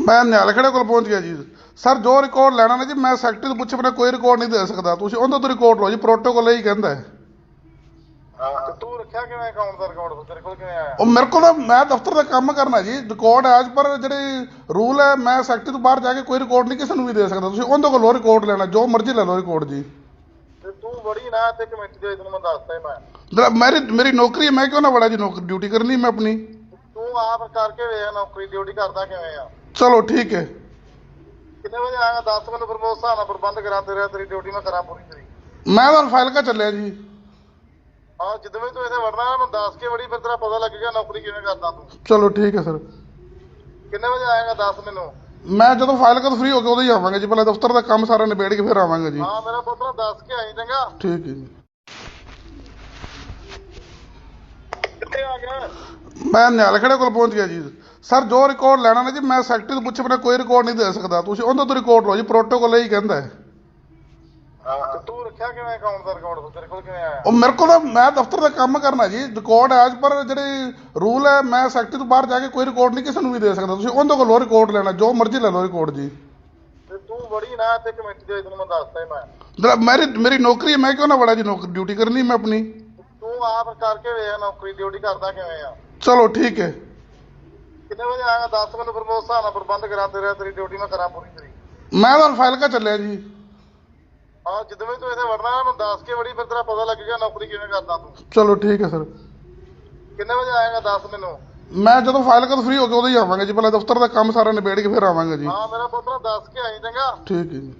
ਮੈਂ ਨਿਹਾਲ ਖੜੇ ਕੋਲ ਪਹੁੰਚ ਗਿਆ ਜੀ। ਸਰ ਜੋ ਰਿਕਾਰਡ ਲੈਣਾ ਨਾ ਜੀ ਮੈਂ ਸੈਕਟਰੀ ਤੋਂ ਪੁੱਛੇ ਬਿਨਾਂ ਕੋਈ ਰਿਕਾਰਡ ਨਹੀਂ ਦੇ ਸਕਦਾ। ਤੁਸੀਂ ਉਹਦੇ ਤੋਂ ਰਿਕਾਰਡ ਲਓ ਜੀ ਪ੍ਰੋਟੋਕਾਲ ਇਹੀ ਕਹਿੰਦਾ ਹੈ। ਹਾਂ ਤੇ ਰੱਖਿਆ ਕਿਵੇਂ ਅਕਾਊਂਟ ਦਾ ਰਿਕਾਰਡ ਤੇਰੇ ਕੋਲ ਕਿਵੇਂ ਆਇਆ? ਉਹ ਮੇਰੇ ਕੋਲ ਮੈਂ ਦਫ਼ਤਰ ਦਾ ਕੰਮ ਕਰਨਾ ਜੀ। ਰਿਕਾਰਡ ਐਜ ਪਰ ਜਿਹੜੇ ਰੂਲ ਹੈ ਮੈਂ ਸੈਕਟਰੀ ਤੋਂ ਬਾਹਰ ਜਾ ਕੇ ਕੋਈ ਰਿਕਾਰਡ ਨਹੀਂ ਕਿਸੇ ਨੂੰ ਵੀ ਦੇ ਸਕਦਾ। ਤੁਸੀਂ ਉਹਦੇ ਕੋਲੋਂ ਰਿਕਾਰਡ ਲੈਣਾ ਜੋ ਮਰਜ਼ੀ ਲੈ ਲਓ ਰਿਕਾਰਡ ਜੀ। ਤੇ ਤੂੰ ਬੜੀ ਨਾ ਤੇ ਕਮੇਟੀ ਦੇ ਤੈਨੂੰ ਮੈਂ ਦੱਸਦਾ ਮੈਂ। ਮੇਰੀ ਮੇਰੀ ਨੌਕਰੀ ਹੈ ਮੈਂ ਕਿਉਂ ਨਾ ਬੜਾ ਜੀ ਨੌਕਰੀ ਡਿਊਟੀ ਕਰਨੀ ਮੈਂ ਆਪਣੀ। ਤੂੰ ਆਪ ਕਰਕੇ ਵੇਖ ਨੌਕਰੀ ਡਿਊਟੀ ਕਰਦਾ ਕਿਵੇਂ ਆ? ਚਲੋ ਠੀਕ ਹੈ। ਕਿੰਨੇ ਵਜੇ ਆਏਗਾ? ਦੱਸ ਮੈਨੂੰ ਫਿਰ ਮੈਂ ਉਸ ਹਿਸਾਬ ਨਾਲ ਪ੍ਰਬੰਧ ਕਰਾਂ ਤੇਰੇ ਤੇਰੀ ਡਿਊਟੀ ਮੈਂ ਕਰਾਂ ਪੂਰੀ ਤੇਰੀ। ਮੈਂ ਤਾਂ ਫਾਈਲ ਕਾ ਚੱਲਿਆ ਜੀ। ਹਾਂ ਜਦੋਂ ਵੀ ਤੂੰ ਇੱਥੇ ਵੜਨਾ ਮੈਨੂੰ ਦੱਸ ਕੇ ਵੜੀ ਫਿਰ ਤੇਰਾ ਪਤਾ ਲੱਗੇਗਾ ਨੌਕਰੀ ਕਿਵੇਂ ਕਰਦਾ ਤੂੰ। ਚਲੋ ਠੀਕ ਹੈ ਸਰ। ਕਿੰਨੇ ਵਜੇ ਆਏਗਾ? ਦੱਸ ਮੈਨੂੰ। ਮੈਂ ਜਦੋਂ ਫਾਈਲ ਕਾ ਫ੍ਰੀ ਹੋ ਕੇ ਉਦੋਂ ਹੀ ਆਵਾਂਗਾ ਜੀ ਪਹਿਲਾਂ ਦਫ਼ਤਰ ਦਾ ਕੰਮ ਸਾਰਾ ਨਿਬੇੜ ਕੇ ਫਿਰ ਆਵਾਂਗਾ ਜੀ। ਹਾਂ ਮੇਰਾ ਪੁੱਤਰ ਦੱਸ ਕੇ ਆਈ ਚੰਗਾ। ਠੀਕ ਹੈ ਜੀ ਕਿੱਥੇ ਆ ਗਿਆ ਮੈਂ ਨਿਹਾਲ ਖੜੇ ਕੋਲ ਪਹੁੰਚ ਗਿਆ ਜੀ। ਸਰ ਜੋ ਰਿਕਾਰਡ ਲੈਣਾ ਨਾ ਜੀ ਮੈਂ ਸੈਕਟਰੀ ਤੋਂ ਪੁੱਛੇ ਬਿਨਾਂ ਕੋਈ ਰਿਕਾਰਡ ਨਹੀਂ ਦੇ ਸਕਦਾ। ਤੁਸੀਂ ਉਹਦੇ ਤੋਂ ਰਿਕਾਰਡ ਲਓ ਜੀ ਪ੍ਰੋਟੋਕਾਲ ਇਹੀ ਕਹਿੰਦਾ ਹੈ। ਹਾਂ ਤੇ ਰੱਖਿਆ ਕਿਵੇਂ ਅਕਾਊਂਟ ਦਾ ਰਿਕਾਰਡ ਤੇਰੇ ਕੋਲ ਕਿਵੇਂ ਆਇਆ? ਉਹ ਮੇਰੇ ਕੋਲ ਤਾਂ ਮੈਂ ਦਫ਼ਤਰ ਦਾ ਕੰਮ ਕਰਨਾ ਜੀ। ਰਿਕਾਰਡ ਐਜ ਪਰ ਜਿਹੜੇ ਰੂਲ ਹੈ ਮੈਂ ਸੈਕਟਰੀ ਤੋਂ ਬਾਹਰ ਜਾ ਕੇ ਕੋਈ ਰਿਕਾਰਡ ਨਹੀਂ ਕਿਸੇ ਨੂੰ ਵੀ ਦੇ ਸਕਦਾ। ਤੁਸੀਂ ਉਹਦੇ ਕੋਲੋਂ ਰਿਕਾਰਡ ਲੈਣਾ ਜੋ ਮਰਜ਼ੀ ਲੈ ਲਓ ਰਿਕਾਰਡ ਜੀ। ਤੇ ਤੂੰ ਬੜੀ ਨਾ ਤੇ ਕਮੇਟੀ ਦੇ ਤੈਨੂੰ ਮੈਂ ਦੱਸਦਾ ਮੈਂ। ਮੇਰੀ ਮੇਰੀ ਨੌਕਰੀ ਹੈ ਮੈਂ ਕਿਉਂ ਨਾ ਬੜਾ ਜੀ ਨੌਕਰੀ ਡਿਊਟੀ ਕਰਨੀ ਮੈਂ ਆਪਣੀ? ਤੂੰ ਆਪ ਕਰਕੇ ਵੇਖ ਨੌਕਰੀ ਡਿਊਟੀ ਕਰਦਾ ਕਿਵੇਂ ਆ? ਚਲੋ ਠੀਕ ਹੈ। ਕਿੰਨੇ ਵਜੇ ਆਏਗਾ? ਦੱਸ ਮੈਨੂੰ ਫਿਰ ਮੈਂ ਉਸ ਹਿਸਾਬ ਨਾਲ ਪ੍ਰਬੰਧ ਕਰਾਂ ਤੇਰੇ ਤੇਰੀ ਡਿਊਟੀ ਮੈਂ ਕਰਾਂ ਪੂਰੀ ਤੇਰੀ। ਮੈਂ ਤਾਂ ਫਾਈਲ ਕਾ ਚੱਲਿਆ ਜੀ। ਹਾਂ ਜਦੋਂ ਵੀ ਤੂੰ ਇੱਥੇ ਵੜਨਾ ਮੈਨੂੰ ਦੱਸ ਕੇ ਵੜੀ ਫਿਰ ਤੇਰਾ ਪਤਾ ਲੱਗੇਗਾ ਨੌਕਰੀ ਕਿਵੇਂ ਕਰਦਾ ਤੂੰ। ਚਲੋ ਠੀਕ ਹੈ ਸਰ। ਕਿੰਨੇ ਵਜੇ ਆਏਗਾ? ਦੱਸ ਮੈਨੂੰ। ਮੈਂ ਜਦੋਂ ਫਾਈਲ ਕਾ ਫ੍ਰੀ ਹੋ ਕੇ ਉਦੋਂ ਹੀ ਆਵਾਂਗਾ ਜੀ। ਪਹਿਲਾਂ ਦਫ਼ਤਰ ਦਾ ਕੰਮ ਸਾਰਾ ਨਿਬੇੜ ਕੇ ਫਿਰ ਆਵਾਂਗਾ ਜੀ। ਹਾਂ ਮੇਰਾ ਪੁੱਤਰ ਦੱਸ ਕੇ ਆਈ ਚੰਗਾ। ਠੀਕ ਹੈ ਜੀ।